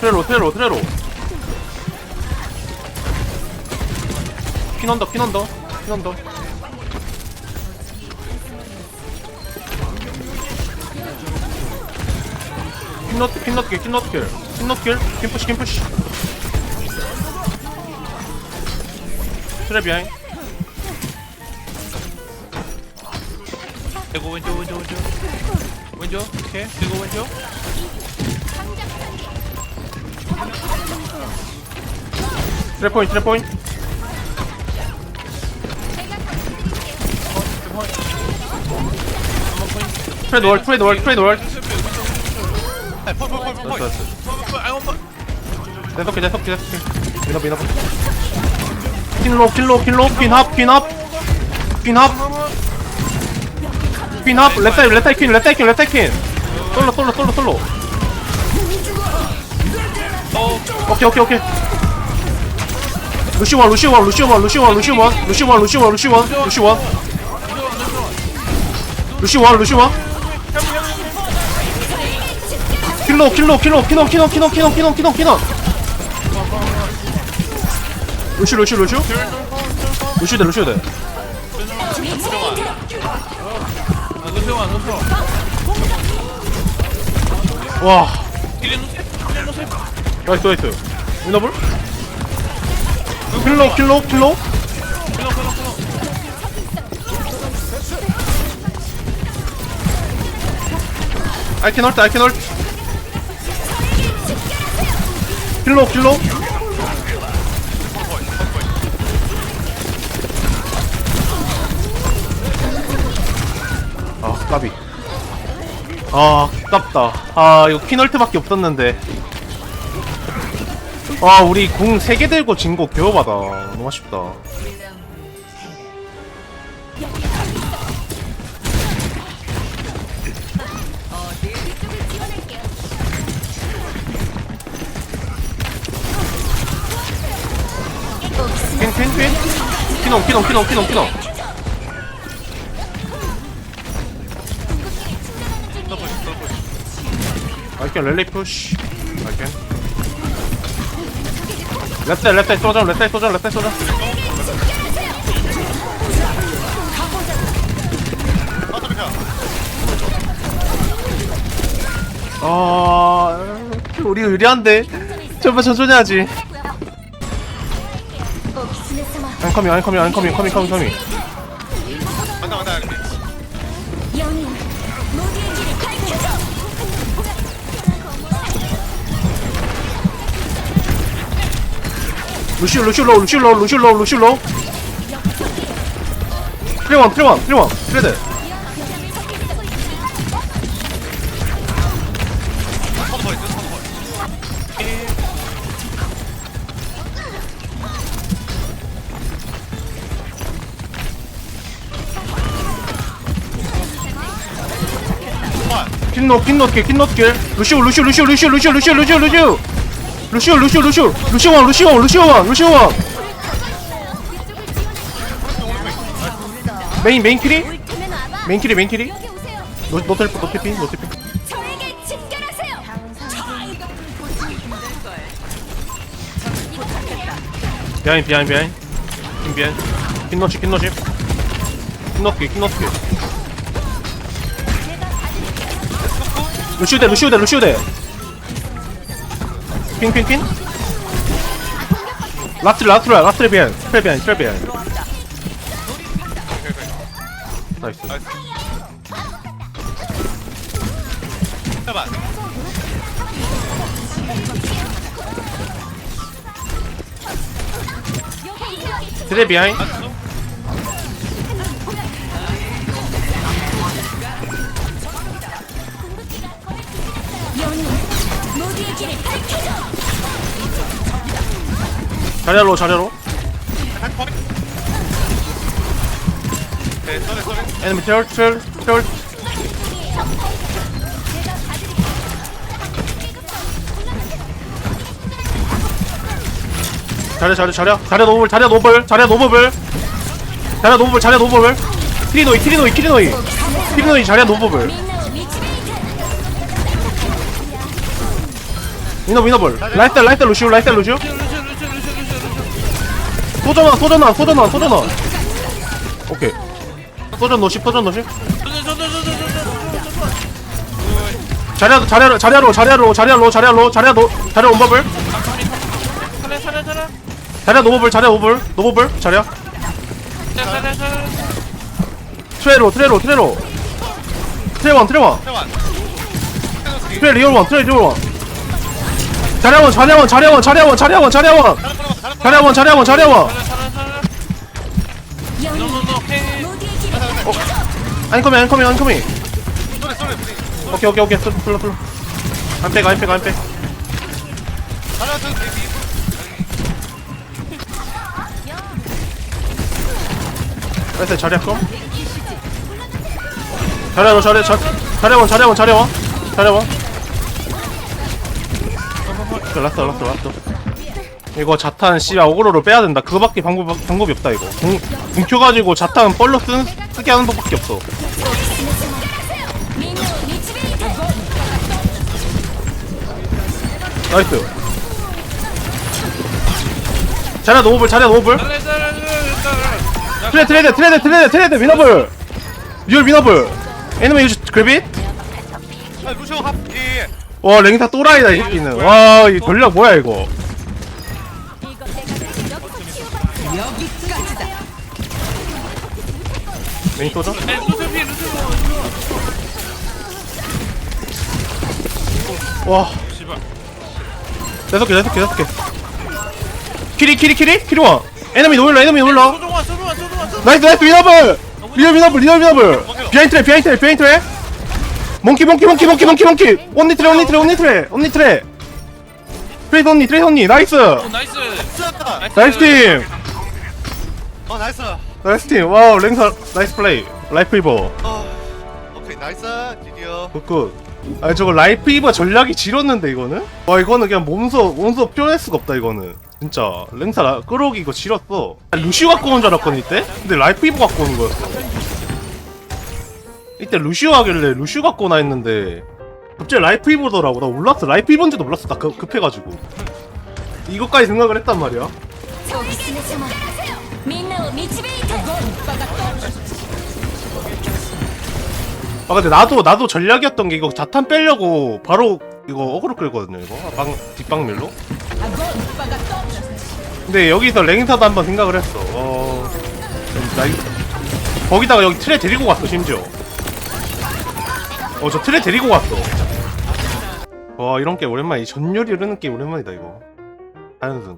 트레로 트레로 트레로. 언더 핀 언더 핀너트 핀너트 킬 핀너트 킬. 핀너트 킬 핀 푸시 핀 푸시. 트레 비하인. 대고 왼쪽 왼쪽 왼쪽. 왼쪽 오케이. 대고 왼쪽 트래포인 트래포인 프레드 월 프레드 월 프레드 월. 계속 계속 계속 계속 미너 미너 킬로 킬로 킬로. 퀸합 퀸합. 퀸합. 퀸합. 랩타이 랩타이 퀸 랩타이 퀸 랩타이 퀸. 솔로 솔로 솔로 솔로. 오케이 오케이 오케이. 루시 원 루시 원 루시 원 루시 원 루시 원 루시 원 루시 원 루시 원 루시 원. 루시 원 루시 원. 킬로 킬로 킬로 키노 키노 키노 키노 키노 키노 키노 루시 루시 루시. 루시 돼 루시 돼. 아 노세와 나이스 나이스. 위너블? 클럽 클럽 클럽 I can ult I can ult. 킬로 킬로 아 까비. 아 깝다. 아 이거 퀸얼트밖에 없었는데 아 우리 궁 3개 들고 진 거 개워받아 너무 아쉽다. 퀸퀸퀸? 키농 키농 키농 키농 키 랩사이랩사이 쏘죠 랩사이 쏘죠 랩사이 쏘죠 아 우리 의리한데 제발 천천히 하지 I'm coming I'm coming I'm coming coming coming coming 루시오, 루시오 로우, 루시오 로우, 루시오 로우, 루시오 로우. 트레드. 선거 있어 선거 킨노, 킨노 킬, 킨노 킬. 루시오, 루시오, 루시오, 루시오, 루시오, 루시오, 루시오, 루시오. 루시오, 루시오, 루시오, 루시오 원, 루시오 원, 루시오 원, 루시오 원. 메인, 메인 와봐 메인 킬이, 메인 킬이? 여기 오세요 노, 노텔, 노텔피, 노텔피. 비하인, 비하인, 비하인. 킨 비하인. 킨노치, 킨노치. 킨노 킬, 킨노 킬. 루시오 대, 루시오 대, 루시오 대. 핑핑핑 라트 라트라 라트레비안 트레비안 트레비안 나이스 나이스. 잠깐만. 트레비안 맞았어? 자리로, 자리로. 에너미 트럴, 트럴, 트럴. 자리 자리 자리 자리 노블 자리 노블. 자리 노블. 자리 노블 자리 노블. 트리노이 트리노이 트리노이. 트리노이 자리 노블. 미치메이트 위너블. 라이트 라이트 루시오 라이트 루시오 소전원 소전원 소전원 소전원 오케이. 소전 노십 소전 노십 자리야 자리야 자리야로 자리야로 자리야로 자리야로 자리야로 자리야 온버블. 자리야 노버블 자리야 오블 노버블 자리야. 트레로 트레로 트레로. 트레원 트레원. 트레 리얼원 트레 리얼원. 자리야원 자리야원 자리야원 자리야원 자리야원 자리야원 차려원 차려원 차려원 안컴이 안컴이 안컴이 오케이 오케이 오케이 쏘 불러 불러 안빼 안빼 안빼 하나 둘 데뷔 나이스 자리할거 자리하고 자리 자 자리원 자리원 자리원 자리원 잘났어 잘났어 잘났어 이거 자탄 씨야 어그로로 빼야 된다. 그거밖에 방법 방법이 없다 이거. 궁, 궁 켜가지고 자탄 뻘로 쓴 쓰게 하는 법밖에 없어. 나이스. 자리야 노블 자리야 노블. 차례 트레드 트레드 트레드 트레드 트레드 위너블. 리얼 위너블. 에너미 유즈 그래빗 루시오 합 예. 와 랭타 또라이다 이 새끼는. 와이 전략 뭐야 이거 치유받 랭 쏘죠? 네, 루시 피 루시 와. 씨발. 다섯 개 다섯 개 다섯 개 키리 키리 키리? 키리 원. 에너미 놀라 에너미 놀라. 소중아 소중아 소중아 소중아 나이스 나이스 위너블! 리얼 위너블 리얼 위너블. 비하인 트레 비하인 트레 비하인 트레. 몽키 몽키 몽키 몽키 몽키 몽키. 온니 트레 온니 트레 온니 트레 온니 트레. 트레이스 언니 트레이스 언니. 나이스. 오 나이스. 나이스. 팀 어 나이스. 나이스 팀. 와우 랭사 나이스 플레이. 라이프 이버. 어 오케이 나이스. 드디어. 굿굿. 아니 저거 라이프 이버 전략이 지렸는데 이거는? 와 이거는 그냥 몸소 몸소 표현할 수가 없다 이거는. 진짜. 랭사 끌어오기 이거 지렸어. 아, 루시오 갖고 온 줄 알았거든 이때? 근데 라이프 이버 갖고 오는 거였어. 이때 루시오 하길래 루시오 갖고 오나 했는데. 갑자기 라이프 이버더라고. 나 몰랐어. 라이프 이번지도 몰랐어. 나 급, 급해가지고. 이것까지 생각을 했단 말이야. みんなを導いて 아 근데 나도 나도 전략이었던 게 이거 자탄 빼려고 바로 이거 어그로 끌거든요 이거 아, 방 뒷방밀로 근데 여기서 랭사도 한번 생각을 했어 어 나, 이- 거기다가 여기 트레 데리고 갔어 심지어 어 저 트레 데리고 갔어 와 이런 게 오랜만이 전율이 흐르는 게 오랜만이다 이거 하연승